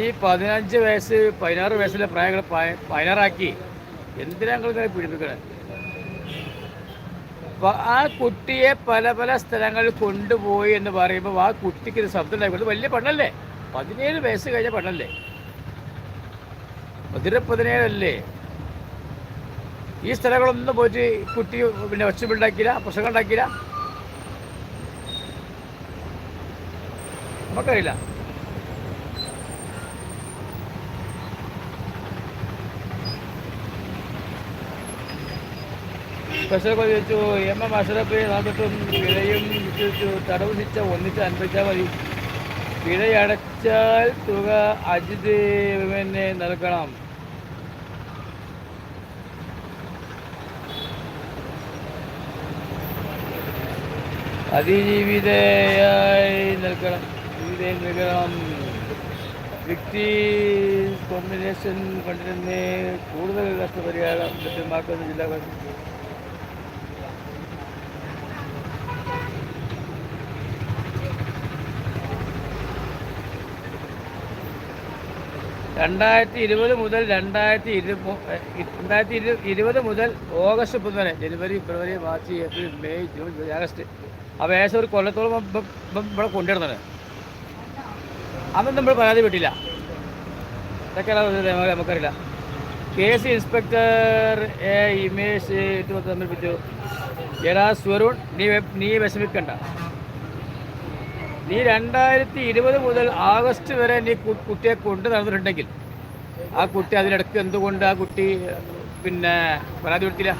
ഈ പതിനഞ്ച് വയസ്സ് പതിനാറ് വയസ്സിലെ പ്രായങ്ങൾ പതിനാറാക്കി എന്തിനാ നിങ്ങൾ പീഡിപ്പിക്കണേ? ആ കുട്ടിയെ പല പല സ്ഥലങ്ങളിൽ കൊണ്ടുപോയി എന്ന് പറയുമ്പോൾ ആ കുട്ടിക്ക് ഇത് ശബ്ദം ഉണ്ടായിക്കൊണ്ട് വലിയ പെണ്ണല്ലേ? പതിനേഴ് വയസ്സ് കഴിഞ്ഞ പെണ്ണല്ലേ? പതിര പതിനേഴല്ലേ? ഈ സ്ഥലങ്ങളൊന്നും പോയിട്ട് കുട്ടി പിന്നെ ഒച്ചമുണ്ടാക്കിയില്ല പ്രശ്നങ്ങൾ ഉണ്ടാക്കിയില്ല? നമുക്കറിയില്ല. സ്പെഷ്യൽ ചോദിച്ചു എം എം അഷറഫ് നടന്നിട്ടും പിഴയും വിശ്വസിച്ചു തടവ് ശിക്ഷ ഒന്നിച്ച് അനുഭവിച്ചാൽ മതി. പിഴയടച്ചാൽ തുക അജിത് പിന്നെ നൽകണം. അതിജീവിതയായി നൽകണം. ജീവിതം നൽകണം. വ്യക്തി കോമ്പിനേഷൻ കണ്ടിരുന്നേ കൂടുതൽ നഷ്ടപരിഹാരം ലഭ്യമാക്കുന്ന ജില്ലാ രണ്ടായിരത്തി ഇരുപത് മുതൽ രണ്ടായിരത്തി ഇരു രണ്ടായിരത്തി ഇരു ഇരുപത് മുതൽ ഓഗസ്റ്റ് മുപ്പത് വരെ ജനുവരി ഫെബ്രുവരി March April May June July August അപ്പോൾ ഏകദേശം ഒരു കൊല്ലത്തോളം ഇവിടെ കൊണ്ടുവരുന്നത് അതൊന്നും നമ്മൾ പരാതി വിട്ടില്ല ഇതൊക്കെയാണ് നമുക്കറിയില്ല. K C inspector a image നമ്മൾ സമർപ്പിച്ചു എടാ സ്വരുൺ നീ നീ വിഷമിക്കണ്ട. നീ രണ്ടായിരത്തി ഇരുപത് മുതൽ ആഗസ്റ്റ് വരെ നീ കുട്ടിയെ കൊണ്ട് നടന്നിട്ടുണ്ടെങ്കിൽ ആ കുട്ടി അതിനിടയ്ക്ക് എന്തുകൊണ്ട് ആ കുട്ടി പിന്നെ പരാതി കൊടുത്തില്ല?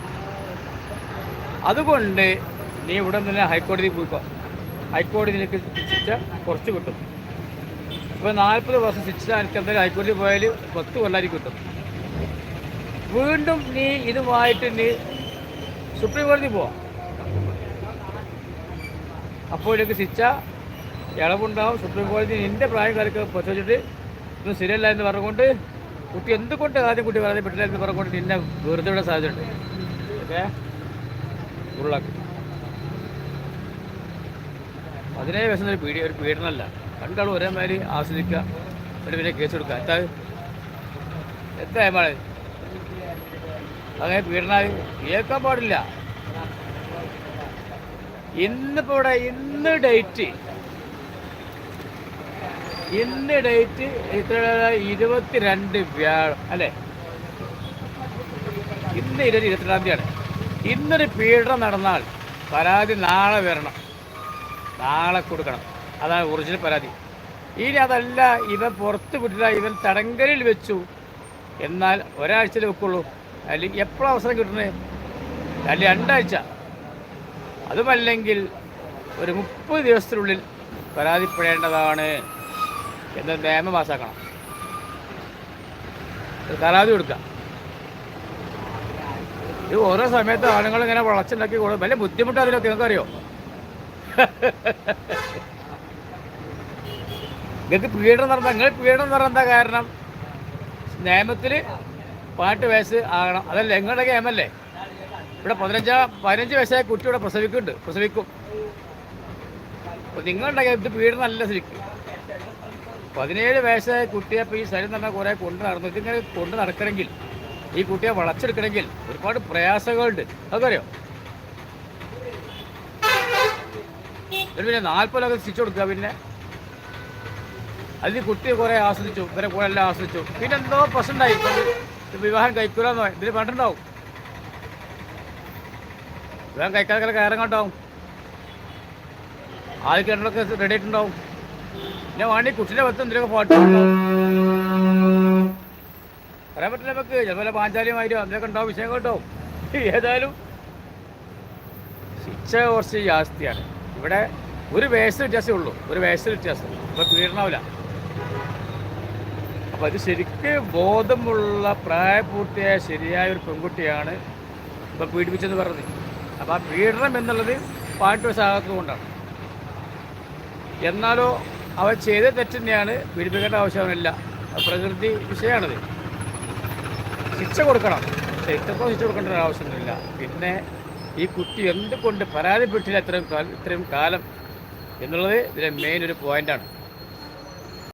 അതുകൊണ്ട് നീ ഇവിടെ തന്നെ ഹൈക്കോടതി പോയിക്കോ ഹൈക്കോടതി നിനക്ക് ശിക്ഷ കുറച്ച് കിട്ടും. ഇപ്പോൾ നാൽപ്പത് വർഷം ശിക്ഷ എനിക്ക് എന്തായാലും ഹൈക്കോടതി പോയാൽ പത്ത് കൊല്ലായിരിക്കും കിട്ടും. വീണ്ടും നീ ഇതുമായിട്ട് നീ സുപ്രീം കോടതി പോവാം. അപ്പോൾ എനിക്ക് ശിക്ഷ ഇളവുണ്ടാവും. സുപ്രീം കോടതി നിന്റെ പ്രായക്കാർക്ക് പരിശോധിച്ചിട്ട് ഇതൊന്നും ശരിയല്ല എന്ന് പറഞ്ഞുകൊണ്ട് കുട്ടി എന്തുകൊണ്ട് ആദ്യം കുട്ടി പറയാതെ പറ്റില്ല എന്ന് പറഞ്ഞുകൊണ്ട് നിന്നെ വെറുതെ വിടാൻ സാധ്യതയുണ്ട്. ഓക്കെ? ഉരുളാക്കി. പതിനേഴ് വയസ്സിൽ ഒരു പീഡി ഒരു പീഡനമല്ല രണ്ടാളും ഒരേമാതിരി ആസ്വദിക്കുക. എന്നിട്ട് പിന്നെ കേസ് കൊടുക്കുക എത്താ എത്താ ഏമാളെ അങ്ങനെ പീഡനായി കേൾക്കാൻ പാടില്ല. ഇന്നിപ്പോ ഇവിടെ ഇന്ന് ഡേറ്റ് ഇന്ന് ഡേറ്റ് ഇത്ര ഇരുപത്തിരണ്ട് വ്യാഴം അല്ലേ? ഇന്ന് ഇരുപത് ഇരുപത്തിരണ്ടാം തീയതിയാണ്. ഇന്നൊരു പീഡനം നടന്നാൽ പരാതി നാളെ വരണം. നാളെ കൊടുക്കണം. അതാണ് ഒറിജിനൽ പരാതി. ഇനി അതല്ല ഇവൻ പുറത്ത് വിട്ടില്ല ഇവൻ തടങ്കലിൽ വെച്ചു. എന്നാൽ ഒരാഴ്ചയിൽ വെക്കുള്ളൂ. അല്ലെങ്കിൽ എപ്പോഴും അവസരം കിട്ടണേ അല്ലെങ്കിൽ രണ്ടാഴ്ച. അതുമല്ലെങ്കിൽ ഒരു മുപ്പത് ദിവസത്തിനുള്ളിൽ പരാതിപ്പെടേണ്ടതാണ്. എന്ന് വേമ പാസ്സാക്കണം. പരാതി കൊടുക്കുക ഇത് ഓരോ സമയത്ത് ആണുങ്ങൾ ഇങ്ങനെ വളച്ചുണ്ടാക്കി കൊടുക്കും വലിയ ബുദ്ധിമുട്ട് അതിലൊക്കെ നിങ്ങൾക്കറിയോ? നിങ്ങൾക്ക് പീഡനം നടന്ന നിങ്ങൾ പീഡനം നടന്ന എന്താ കാരണം. നിയമത്തിൽ പാട്ട് വയസ്സ് ആകണം. അതല്ല നിങ്ങളുടെ നിയമല്ലേ ഇവിടെ പതിനഞ്ചാം പതിനഞ്ച് വയസ്സായ കുട്ടി ഇവിടെ പ്രസവിക്കുന്നുണ്ട്. പ്രസവിക്കും. അപ്പോൾ നിങ്ങളുടെ ഇത് പീഡനമല്ല ശരിക്കും. പതിനേഴ് വയസ്സായ കുട്ടിയെ ഇപ്പോൾ ഈ സ്ഥലം തന്നെ കുറേ കൊണ്ട് നടന്നു. ഇതിങ്ങനെ കൊണ്ട് നടക്കണമെങ്കിൽ ഈ കുട്ടിയെ വളച്ചെടുക്കണമെങ്കിൽ ഒരുപാട് പ്രയാസങ്ങളുണ്ട്. അതറിയോ പിന്നെ നാൽപ്പതൊക്കെ സ്റ്റിച്ച് കൊടുക്കുക പിന്നെ. അതിൽ കുട്ടി കുറേ ആസ്വദിച്ചു ഇവരെ കൂടെ എല്ലാം ആസ്വദിച്ചു. പിന്നെ എന്തോ പ്രശ്നമുണ്ടായി വിവാഹം കഴിക്കൂലെന്നോ ഇതിന് പണ്ടുണ്ടാവും. വിവാഹം കഴിക്കാതെ കയറങ്ങോട്ടാവും ആദ്യം കണ്ടൊക്കെ റെഡി ആയിട്ടുണ്ടാവും. പിന്നെ വേണ്ടി കുട്ടിന്റെ പത്ത് എന്തെങ്കിലും പാട്ട്. പറയാൻ പറ്റില്ല നമുക്ക്. ചിലപ്പോൾ പാഞ്ചാലിയുമായിട്ട് അതിലൊക്കെ ഉണ്ടാവും വിഷയം കേട്ടോ ഏതായാലും ശിക്ഷ കുറച്ച് ജാസ്തിയാണ്. ഇവിടെ ഒരു വയസ്സ് വ്യത്യാസമേ ഉള്ളൂ. ഒരു വയസ്സ് വ്യത്യാസം. ഇപ്പം പീഡനാവില്ല അപ്പം അത് ശരിക്ക് ബോധമുള്ള പ്രായപൂർത്തിയായ ശരിയായ ഒരു പെൺകുട്ടിയാണ് ഇപ്പം പീഡിപ്പിച്ചെന്ന് പറഞ്ഞത്. അപ്പോൾ ആ പീഡനം എന്നുള്ളത് പാട്ട് കൊണ്ടാണ്. എന്നാലോ അവൻ ചെയ്ത തെറ്റ് തന്നെയാണ് പീഡിപ്പിക്കേണ്ട ആവശ്യമില്ല പ്രകൃതി വിഷയമാണത്. ശിക്ഷ കൊടുക്കണം. ഇത്രത്തോളം ശിക്ഷ കൊടുക്കേണ്ട ആവശ്യമൊന്നുമില്ല. പിന്നെ ഈ കുട്ടി എന്തുകൊണ്ട് പരാതിപ്പെട്ടില്ല ഇത്രയും കാലം ഇത്രയും കാലം? എന്നുള്ളത് ഇതിലെ മെയിൻ ഒരു പോയിന്റാണ്